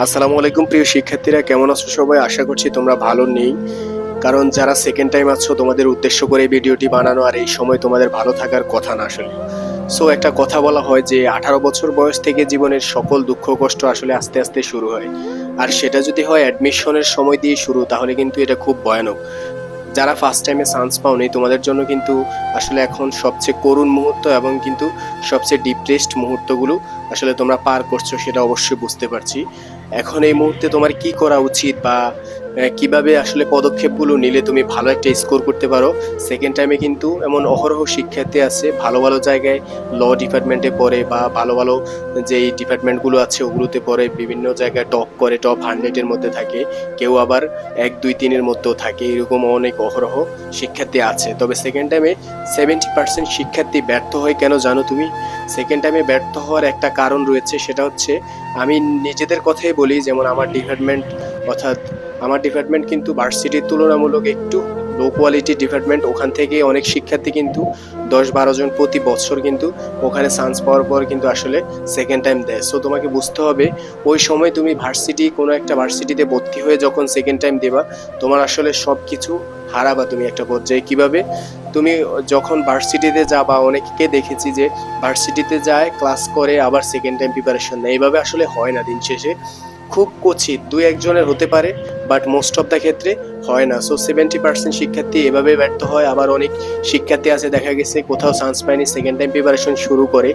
আসসালামু আলাইকুম, প্রিয় শিক্ষার্থীরা। কেমন আছো সবাই? আশা করছি তোমরা ভালো নেই। কারণ যারা সেকেন্ড টাইম আছো, তোমাদের উদ্দেশ্য করে ভিডিওটি বানানো আর এই সময় তোমাদের ভালো থাকার কথা না আসলে। সো একটা কথা বলা হয় যে, আঠারো বছর বয়স থেকে জীবনের সকল দুঃখ, কষ্ট আসলে আস্তে আস্তে শুরু হয়। আর সেটা যদি হয় অ্যাডমিশনের সময় দিয়ে শুরু, তাহলে কিন্তু এটা খুব ভয়ানক। যারা ফার্স্ট টাইমে চান্স পাওনি, তোমাদের জন্য কিন্তু আসলে এখন সবচেয়ে করুণ মুহূর্ত এবং কিন্তু সবচেয়ে ডিপ্রেসড মুহূর্তগুলো আসলে তোমরা পার করছ, সেটা অবশ্যই বুঝতে পারছি। এখন এই মুহূর্তে তোমার কি করা উচিত বা কীভাবে আসলে পদক্ষেপগুলো নিলে তুমি ভালো একটা স্কোর করতে পারো? সেকেন্ড টাইমে কিন্তু এমন অহরহ শিক্ষার্থী আছে, ভালো ভালো জায়গায় ল ডিপার্টমেন্টে পড়ে বা ভালো ভালো যেই ডিপার্টমেন্টগুলো আছে ওগুলোতে পড়ে, বিভিন্ন জায়গায় টপ করে টপ হান্ড্রেডের মধ্যে থাকে। কেউ আবার এক, দুই তিনের মধ্যেও থাকে এরকম অনেক অহরহ শিক্ষার্থী আছে। তবে সেকেন্ড টাইমে সেভেন্টি পার্সেন্ট শিক্ষার্থী ব্যর্থ হয় কেন জানো তুমি? সেকেন্ড টাইমে ব্যর্থ হওয়ার একটা কারণ রয়েছে, সেটা হচ্ছে আমি নিজেদের কথাই বলি, যেমন আমার ডিপার্টমেন্ট অর্থাৎ আমার ডিপার্টমেন্ট কিন্তু ভার্সিটির তুলনামূলক একটু লো কোয়ালিটি ডিপার্টমেন্ট ওখান থেকে অনেক শিক্ষার্থী কিন্তু দশ বারো জন প্রতি বছর কিন্তু ওখানে চান্স পাওয়ার পর কিন্তু আসলে সেকেন্ড টাইম দেয়। সো তোমাকে বুঝতে হবে, ওই সময় তুমি ভার্সিটি কোনো একটা ভার্সিটিতে ভর্তি হয়ে যখন সেকেন্ড টাইম দেবা, তোমার আসলে সব কিছু হারাবা তুমি একটা পর্যায়ে। কীভাবে? তুমি যখন ভার্সিটিতে যাবা, অনেককে দেখেছি যে ভার্সিটিতে যায় ক্লাস করে, আবার সেকেন্ড টাইম প্রিপারেশন নেয়। এইভাবে আসলে হয় না দিন শেষে। খুব কচিত, দুই একজনের হতে পারে বাট মোস্ট অফ দ্য ক্ষেত্রে হয় না। সো সেভেন্টি পার্সেন্ট শিক্ষার্থী এভাবে ব্যর্থ হয়। আবার অনেক শিক্ষার্থী আছে, দেখা গেছে কোথাও চান্স পায়নি সেকেন্ড টাইম প্রিপারেশন শুরু করে।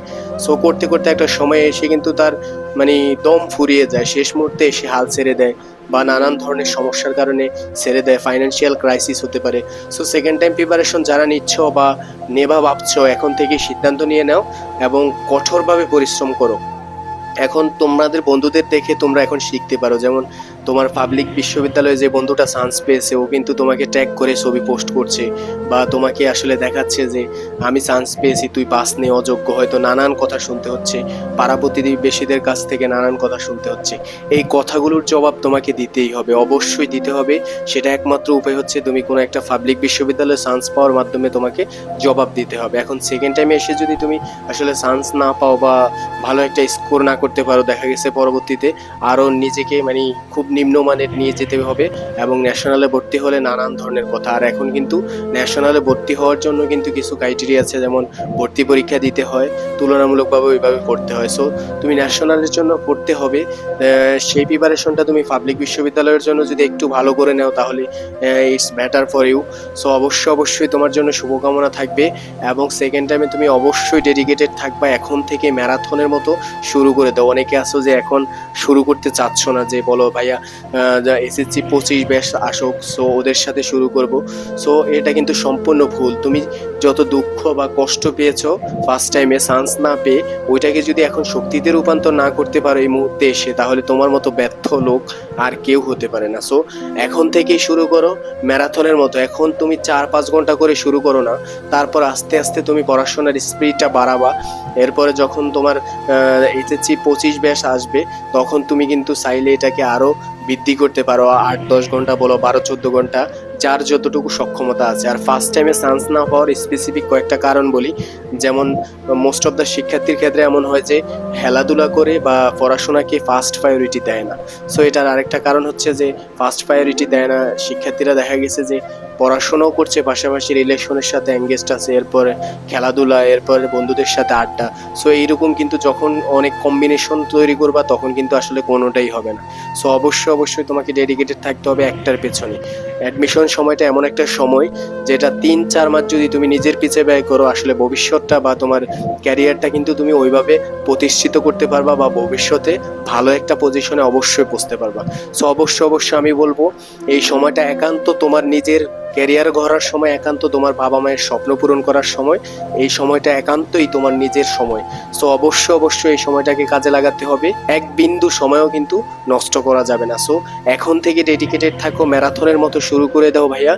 সো করতে করতে একটা সময় এসে কিন্তু তার মানে দম ফুরিয়ে যায়। শেষ মুহূর্তে এসে হাল ছেড়ে দেয় বা নানান ধরনের সমস্যার কারণে ছেড়ে দেয়। ফাইন্যান্সিয়াল ক্রাইসিস হতে পারে। সো সেকেন্ড টাইম প্রিপারেশন যারা নিচ্ছ বা নেবা ভাবছ, এখন থেকে সিদ্ধান্ত নিয়ে নাও এবং কঠোরভাবে পরিশ্রম করো। এখন তোমাদের বন্ধুদের দেখে তোমরা এখন শিখতে পারো। যেমন তোমার পাবলিক বিশ্ববিদ্যালয়ে যে বন্ধুটা চান্স পেয়েছে, ও কিন্তু তোমাকে ট্যাগ করে ছবি পোস্ট করছে বা তোমাকে আসলে দেখাচ্ছে যে, আমি চান্স পেয়েছি, তুই পাস নিয়ে অযোগ্য। হয়তো নানান কথা শুনতে হচ্ছে পাড়া প্রতিবেশীদের কাছ থেকে নানান কথা শুনতে হচ্ছে। এই কথাগুলোর জবাব তোমাকে দিতেই হবে, অবশ্যই দিতে হবে। সেটা একমাত্র উপায় হচ্ছে তুমি কোনো একটা পাবলিক বিশ্ববিদ্যালয়ে চান্স পাওয়ার মাধ্যমে তোমাকে জবাব দিতে হবে। এখন সেকেন্ড টাইমে এসে যদি তুমি আসলে চান্স না পাও বা ভালো একটা স্কোর না করতে পারো, দেখা গেছে পরবর্তীতে আরও নিজেকে মানে খুব নিম্নমানের নিয়ে যেতে হবে এবং ন্যাশনালে ভর্তি হলে নানান ধরনের কথা। আর এখন কিন্তু ন্যাশনালে ভর্তি হওয়ার জন্য কিন্তু কিছু ক্রাইটেরিয়া আছে, যেমন ভর্তি পরীক্ষা দিতে হয় তুলনামূলকভাবে ওইভাবে পড়তে হয়। সো তুমি ন্যাশনালের জন্য পড়তে হবে। সেই প্রিপারেশনটা তুমি পাবলিক বিশ্ববিদ্যালয়ের জন্য যদি একটু ভালো করে নাও, তাহলে it's matter for you so অবশ্যই অবশ্যই তোমার জন্য শুভকামনা থাকবে। এবং সেকেন্ড টাইমে তুমি অবশ্যই ডেডিকেটেড থাকবা এখন থেকে ম্যারাথনের মতো শুরু করে দাও। অনেকে আসো যে এখন শুরু করতে চাচ্ছ না যে, বলো ভাইয়া এসএসসি পঁচিশ ব্যাস আসুক সো ওদের সাথে শুরু করব। সো এটা কিন্তু সম্পূর্ণ ভুল। তুমি যত দুঃখ বা কষ্ট পেয়েছ ফার্স্ট টাইমে চান্স না পেয়ে ওইটাকে যদি এখন শক্তিতে রূপান্তর না করতে পারো এই মুহূর্তে এসে, তাহলে তোমার মতো ব্যর্থ লোক আর কেউ হতে পারে না। সো এখন থেকেই শুরু করো ম্যারাথনের মতো। এখন তুমি চার পাঁচ ঘণ্টা করে শুরু করো না, তারপর আস্তে আস্তে তুমি পড়াশোনার স্পিডটা বাড়াবা। এরপরে যখন তোমার এইচএসসি পঁচিশ ব্যাস আসবে, তখন তুমি কিন্তু চাইলে এটাকে আরও বৃদ্ধি করতে পারো, আট, দশ ঘণ্টা বলো, বারো, চোদ্দ ঘণ্টা, যার যতটুকু সক্ষমতা আছে। আর ফার্স্ট টাইমে চান্স না হওয়ার স্পেসিফিক কয়েকটা কারণ বলি। যেমন মোস্ট অফ দ্য শিক্ষার্থীর ক্ষেত্রে এমন হয় যে, খেলাধুলা করে বা পড়াশোনাকে ফার্স্ট প্রায়োরিটি দেয় না। সো এটার আরেকটা কারণ হচ্ছে যে ফার্স্ট প্রায়োরিটি দেয় না। শিক্ষার্থীরা দেখা গেছে যে পড়াশোনাও করছে পাশাপাশি রিলেশনের সাথে এঙ্গেজড আছে, এরপরে খেলাধুলা, এরপরে বন্ধুদের সাথে আড্ডা। সো এইরকম কিন্তু যখন অনেক কম্বিনেশন তৈরি করবা, তখন কিন্তু আসলে কোনোটাই হবে না। সো অবশ্যই অবশ্যই তোমাকে ডেডিকেটেড থাকতে হবে একটার পেছনে। অ্যাডমিশন সময়টা এমন একটা সময় যেটা তিন, চার মাস যদি তুমি নিজের পিছে ব্যয় করো, আসলে ভবিষ্যৎটা বা তোমার ক্যারিয়ারটা কিন্তু তুমি ওইভাবে প্রতিষ্ঠিত করতে পারবা বা ভবিষ্যতে ভালো একটা পজিশনে অবশ্যই পৌঁছতে পারবা। সো অবশ্যই অবশ্যই আমি বলব, এই সময়টা একান্ত তোমার নিজের ক্যারিয়ার গড়ার সময়, একান্ত তোমার বাবা মায়ের স্বপ্ন পূরণ করার সময়, এই সময়টা একান্তই তোমার নিজের সময়। সো অবশ্যই অবশ্যই এই সময়টাকে কাজে লাগাতে হবে। এক বিন্দু সময়ও কিন্তু নষ্ট করা যাবে না। সো এখন থেকে ডেডিকেটেড থাকো, ম্যারাথনের মতো শুরু করে দাও ভাইয়া।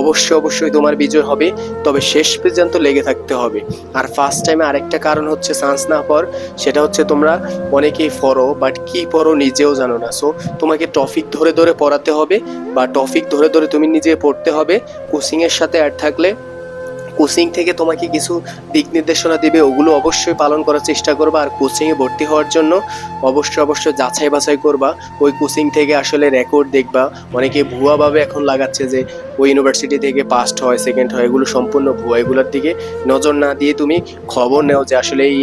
অবশ্যই অবশ্যই তোমার বিজয় হবে, তবে শেষ পর্যন্ত লেগে থাকতে হবে। আর ফার্স্ট টাইমে আরেকটা কারণ হচ্ছে চান্স না পর, সেটা হচ্ছে তোমরা অনেকেই পড়ো বাট কি পড়ো নিজেও জানো না। সো তোমাকে টপিক ধরে ধরে পড়াতে হবে, বা টপিক ধরে ধরে তুমি নিজে পড়তে হবে কোচিংয়ের সাথে অ্যাড থাকলে কোচিং থেকে তোমাকে কিছু দিক নির্দেশনা দেবে, ওগুলো অবশ্যই পালন করার চেষ্টা করবা আর কোচিংয়ে ভর্তি হওয়ার জন্য অবশ্যই অবশ্যই যাচাই বাছাই করবা। ওই কোচিং থেকে আসলে রেকর্ড দেখবা। অনেকে ভুয়াভাবে এখন লাগাচ্ছে যে, ওই ইউনিভার্সিটি থেকে পাস্ট হয় সেকেন্ড হয়, এগুলো সম্পূর্ণ ভুয়া। এগুলোর দিকে নজর না দিয়ে তুমি খবর নেও যে আসলে এই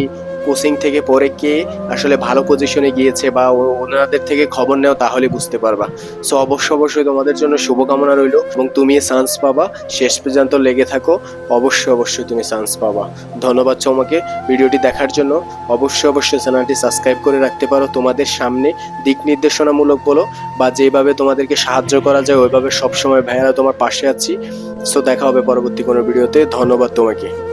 কোচিং থেকে পরে কে আসলে ভালো পজিশনে গিয়েছে বা ওনাদের থেকে খবর নেও তাহলে বুঝতে পারবা। সো অবশ্যই অবশ্যই তোমাদের জন্য শুভকামনা রইল এবং তুমি চান্স পাবা। শেষ পর্যন্ত লেগে থাকো। অবশ্যই অবশ্যই তুমি চান্স পাবা। ধন্যবাদ তোমাকে ভিডিওটি দেখার জন্য। অবশ্যই অবশ্যই চ্যানেলটি সাবস্ক্রাইব করে রাখতে পারো। তোমাদের সামনে দিক নির্দেশনামূলক বলো বা যেভাবে তোমাদেরকে সাহায্য করা যায়, ওইভাবে সবসময় ভাইয়ারা তোমার পাশে আছি। সো দেখা হবে পরবর্তী কোনো ভিডিওতে। ধন্যবাদ তোমাকে।